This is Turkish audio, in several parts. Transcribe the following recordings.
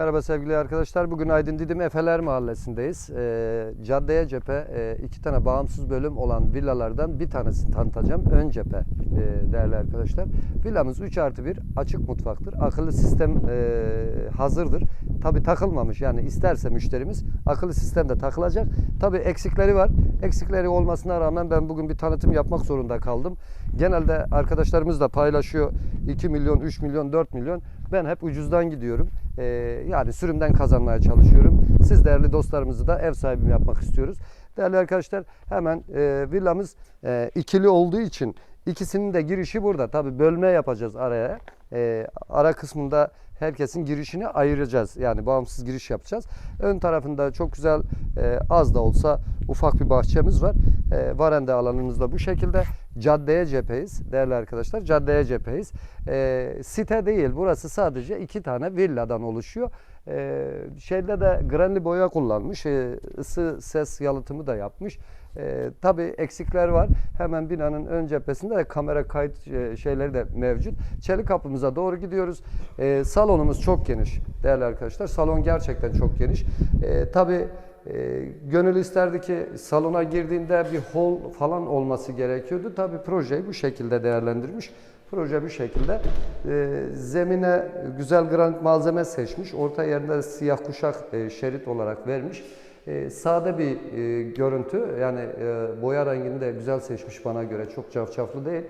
Merhaba sevgili arkadaşlar. Bugün Aydın Didim Efeler Mahallesi'ndeyiz. Ee, caddeye cephe e, iki tane bağımsız bölüm olan villalardan bir tanesini tanıtacağım. Ön cephe e, değerli arkadaşlar. Villamız 3 artı 1 açık mutfaktır. Akıllı sistem e, hazırdır. Tabi takılmamış yani isterse müşterimiz akıllı sistem de takılacak. Tabi eksikleri var. Eksikleri olmasına rağmen ben bugün bir tanıtım yapmak zorunda kaldım. Genelde arkadaşlarımız da paylaşıyor 2 milyon, 3 milyon, 4 milyon. Ben hep ucuzdan gidiyorum. Ee, yani sürümden kazanmaya çalışıyorum. Siz değerli dostlarımızı da ev sahibi yapmak istiyoruz. Değerli arkadaşlar hemen e, villamız e, ikili olduğu için ikisinin de girişi burada. Tabi bölme yapacağız araya. E, ara kısmında herkesin girişini ayıracağız. Yani bağımsız giriş yapacağız. Ön tarafında çok güzel e, az da olsa ufak bir bahçemiz var. E, varanda alanımız da bu şekilde. Caddeye cepheyiz değerli arkadaşlar. Caddeye cepheyiz. E, site değil. Burası sadece iki tane villadan oluşuyor. E, şeyde de granli boya kullanmış. E, ısı ses yalıtımı da yapmış. E, tabii eksikler var. Hemen binanın ön cephesinde de kamera kayıt e, şeyleri de mevcut. Çelik kapımıza doğru gidiyoruz. E, salonumuz çok geniş değerli arkadaşlar. Salon gerçekten çok geniş. E, tabii e, gönül isterdi ki salona girdiğinde bir hol falan olması gerekiyordu. Tabii projeyi bu şekilde değerlendirmiş. Proje bu şekilde. E, zemine güzel granit malzeme seçmiş. Orta yerinde de siyah kuşak e, şerit olarak vermiş. E, sade bir e, görüntü. Yani e, boya rengini de güzel seçmiş bana göre. Çok cafcaflı değil.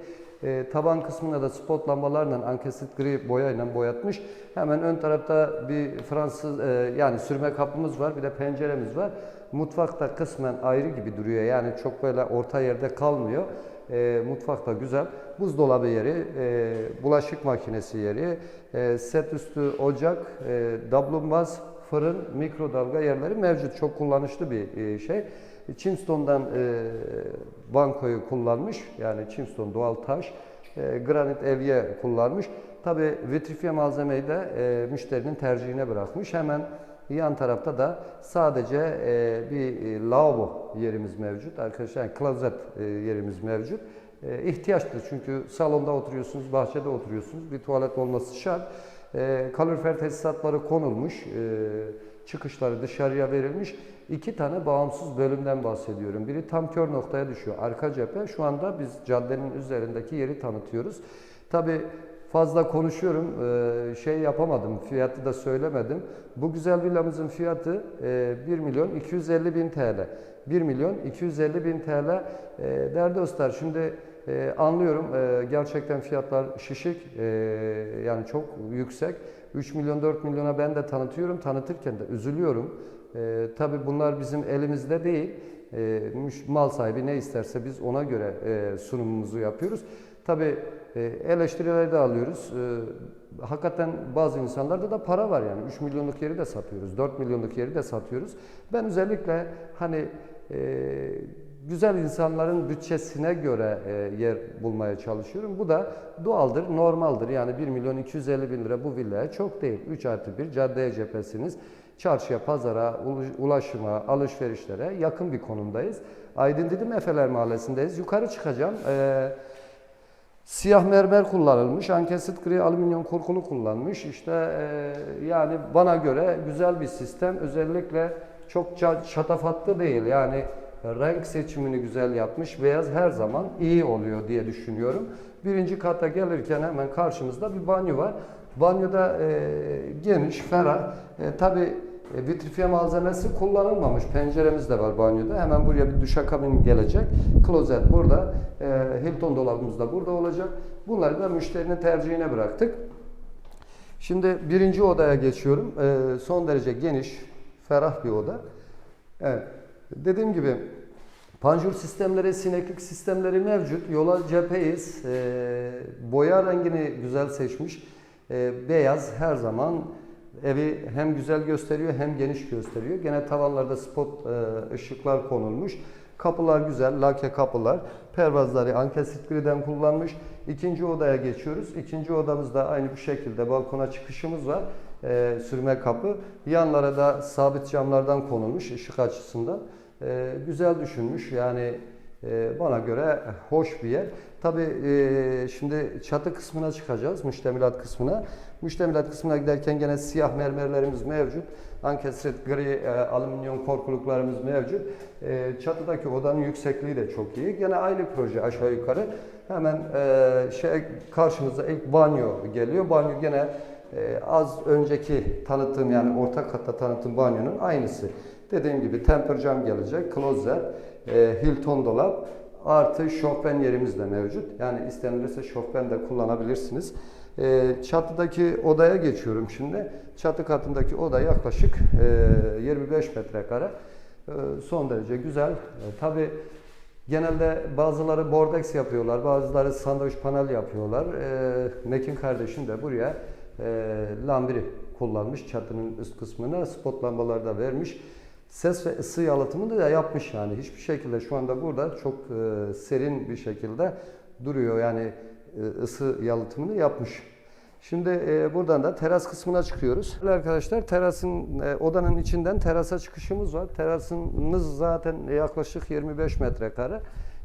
E, taban kısmına da spot lambalarla ankesit gri boyayla boyatmış. Hemen ön tarafta bir Fransız e, yani sürme kapımız var. Bir de penceremiz var. Mutfakta kısmen ayrı gibi duruyor. Yani çok böyle orta yerde kalmıyor. E, mutfak da güzel. Buzdolabı yeri, e, bulaşık makinesi yeri, e, set üstü ocak, e, dablumbaz, fırın, mikrodalga yerleri mevcut. Çok kullanışlı bir e, şey. Chimstone'dan e, bankoyu kullanmış. Yani Chimstone doğal taş. E, granit evye kullanmış. Tabi vitrifiye malzemeyi de e, müşterinin tercihine bırakmış. Hemen yan tarafta da sadece e, bir e, lavabo yerimiz mevcut. Arkadaşlar yani klozet e, yerimiz mevcut. E, ihtiyaçtır çünkü salonda oturuyorsunuz, bahçede oturuyorsunuz. Bir tuvalet olması şart. E, kalorifer tesisatları konulmuş. E, çıkışları dışarıya verilmiş. İki tane bağımsız bölümden bahsediyorum. Biri tam kör noktaya düşüyor. Arka cephe. Şu anda biz caddenin üzerindeki yeri tanıtıyoruz. Tabi fazla konuşuyorum. Ee, şey yapamadım. Fiyatı da söylemedim. Bu güzel villamızın fiyatı e, 1 milyon 250 bin TL. 1 milyon 250 bin TL. E, değerli dostlar şimdi e, anlıyorum e, gerçekten fiyatlar şişik e, yani çok yüksek. 3 milyon 4 milyona ben de tanıtıyorum. Tanıtırken de üzülüyorum. E, tabii bunlar bizim elimizde değil. E, mal sahibi ne isterse biz ona göre e, sunumumuzu yapıyoruz. Tabii e, eleştirileri de alıyoruz. E, hakikaten bazı insanlarda da para var yani. 3 milyonluk yeri de satıyoruz. 4 milyonluk yeri de satıyoruz. Ben özellikle hani e, güzel insanların bütçesine göre e, yer bulmaya çalışıyorum. Bu da doğaldır, normaldir. Yani 1 milyon 250 bin lira bu villaya çok değil. 3 artı 1 caddeye cephesiniz. Çarşıya, pazara, ulaşıma, alışverişlere yakın bir konumdayız. Aydın Didim Efeler Mahallesi'ndeyiz. Yukarı çıkacağım. Ee, Siyah mermer kullanılmış, ankesit gri alüminyum korkulu kullanmış. İşte e, yani bana göre güzel bir sistem. Özellikle çok şatafatlı değil. Yani renk seçimini güzel yapmış. Beyaz her zaman iyi oluyor diye düşünüyorum. Birinci kata gelirken hemen karşımızda bir banyo var. Banyoda e, geniş, ferah. E, Tabii e, vitrifiye malzemesi kullanılmamış. Penceremiz de var banyoda. Hemen buraya bir duşakabin gelecek. Klozet burada. E, Hilton dolabımız da burada olacak. Bunları da müşterinin tercihine bıraktık. Şimdi birinci odaya geçiyorum. E, son derece geniş, ferah bir oda. Evet. Dediğim gibi panjur sistemleri, sineklik sistemleri mevcut. Yola cepheyiz. E, boya rengini güzel seçmiş. E, beyaz her zaman evi hem güzel gösteriyor hem geniş gösteriyor. Gene tavanlarda spot e, ışıklar konulmuş. Kapılar güzel, lake kapılar. Pervazları ankesit griden kullanmış. İkinci odaya geçiyoruz. İkinci odamızda aynı bu şekilde balkona çıkışımız var. E, sürme kapı. Yanlara da sabit camlardan konulmuş ışık açısından. E, güzel düşünmüş. Yani e, bana göre hoş bir yer. Tabii e, şimdi çatı kısmına çıkacağız, müştemilat kısmına. Müştemilat kısmına giderken gene siyah mermerlerimiz mevcut. Ankestret gri e, alüminyum korkuluklarımız mevcut. E, çatıdaki odanın yüksekliği de çok iyi. Gene aynı proje aşağı yukarı. Hemen e, şey karşımıza ilk banyo geliyor. Banyo gene e, az önceki tanıttığım yani orta katta tanıttığım banyonun aynısı. Dediğim gibi temper cam gelecek, klozet, e, Hilton dolap artı şofben yerimiz de mevcut. Yani istenilirse şofben de kullanabilirsiniz. E, çatıdaki odaya geçiyorum şimdi. Çatı katındaki oda yaklaşık e, 25 metrekare. E, son derece güzel. E, Tabii Genelde bazıları bordex yapıyorlar, bazıları sandviç panel yapıyorlar. E, Mekin kardeşim de buraya e, lambiri kullanmış çatının üst kısmına. Spot lambaları da vermiş. Ses ve ısı yalıtımını da yapmış yani. Hiçbir şekilde şu anda burada çok e, serin bir şekilde duruyor. Yani e, ısı yalıtımını yapmış. Şimdi e, buradan da teras kısmına çıkıyoruz. Arkadaşlar terasın e, odanın içinden terasa çıkışımız var. Terasımız zaten yaklaşık 25 metrekare.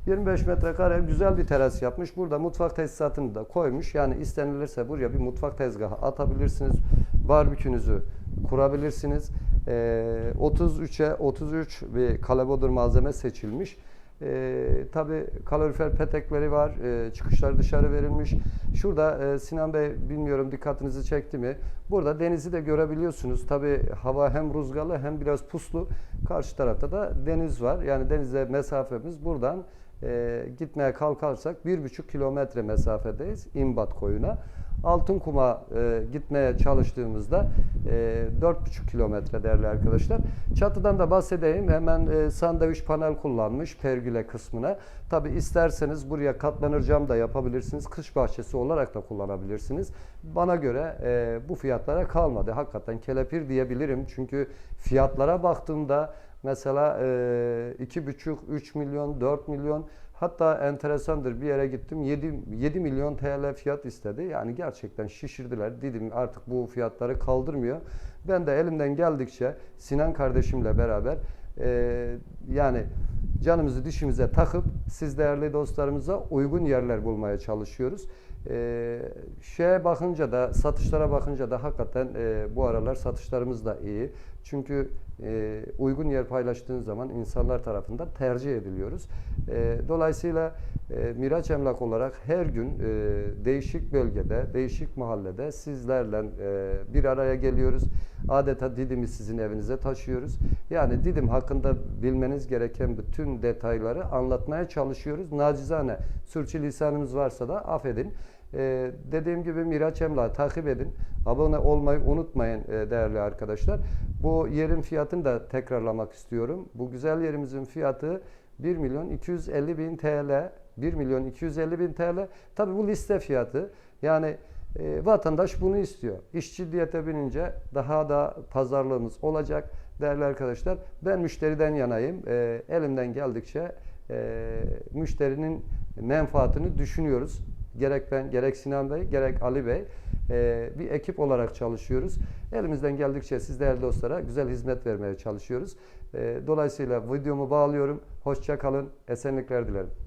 25 metrekare güzel bir teras yapmış. Burada mutfak tesisatını da koymuş. Yani istenilirse buraya bir mutfak tezgahı atabilirsiniz. Barbekünüzü kurabilirsiniz. E, 33'e 33 bir kalabodur malzeme seçilmiş. E, Tabi kalorifer petekleri var. E, çıkışlar dışarı verilmiş. Şurada e, Sinan Bey bilmiyorum dikkatinizi çekti mi? Burada denizi de görebiliyorsunuz. Tabi hava hem rüzgarlı hem biraz puslu. Karşı tarafta da deniz var. Yani denize mesafemiz buradan e, gitmeye kalkarsak bir buçuk kilometre mesafedeyiz İmbat koyuna. Altın Kum'a e, gitmeye çalıştığımızda e, 4,5 kilometre değerli arkadaşlar. Çatıdan da bahsedeyim. Hemen e, sandviç panel kullanmış pergüle kısmına. Tabi isterseniz buraya katlanır cam da yapabilirsiniz. Kış bahçesi olarak da kullanabilirsiniz. Bana göre e, bu fiyatlara kalmadı. Hakikaten kelepir diyebilirim. Çünkü fiyatlara baktığımda mesela e, 2,5-3 milyon, 4 milyon Hatta enteresandır bir yere gittim 7, 7 milyon TL fiyat istedi. Yani gerçekten şişirdiler. Dedim artık bu fiyatları kaldırmıyor. Ben de elimden geldikçe Sinan kardeşimle beraber e, yani canımızı dişimize takıp siz değerli dostlarımıza uygun yerler bulmaya çalışıyoruz. E, şeye bakınca da satışlara bakınca da hakikaten e, bu aralar satışlarımız da iyi. Çünkü e, uygun yer paylaştığınız zaman insanlar tarafından tercih ediliyoruz. E, dolayısıyla e, Miraç Emlak olarak her gün değişik bölgede, değişik mahallede sizlerle bir araya geliyoruz. Adeta Didim'i sizin evinize taşıyoruz. Yani Didim hakkında bilmeniz gereken bütün detayları anlatmaya çalışıyoruz. Nacizane sürçülisanımız varsa da affedin. Ee, dediğim gibi Miraç Emlak'ı takip edin. Abone olmayı unutmayın e, değerli arkadaşlar. Bu yerin fiyatını da tekrarlamak istiyorum. Bu güzel yerimizin fiyatı 1 milyon 250 bin TL. 1 milyon 250 bin TL. Tabi bu liste fiyatı. Yani e, vatandaş bunu istiyor. İş ciddiyete binince daha da pazarlığımız olacak. Değerli arkadaşlar ben müşteriden yanayım. E, elimden geldikçe e, müşterinin menfaatini düşünüyoruz. Gerek ben, gerek Sinan Bey, gerek Ali Bey e, bir ekip olarak çalışıyoruz. Elimizden geldikçe siz değerli dostlara güzel hizmet vermeye çalışıyoruz. E, dolayısıyla videomu bağlıyorum. Hoşça kalın, esenlikler dilerim.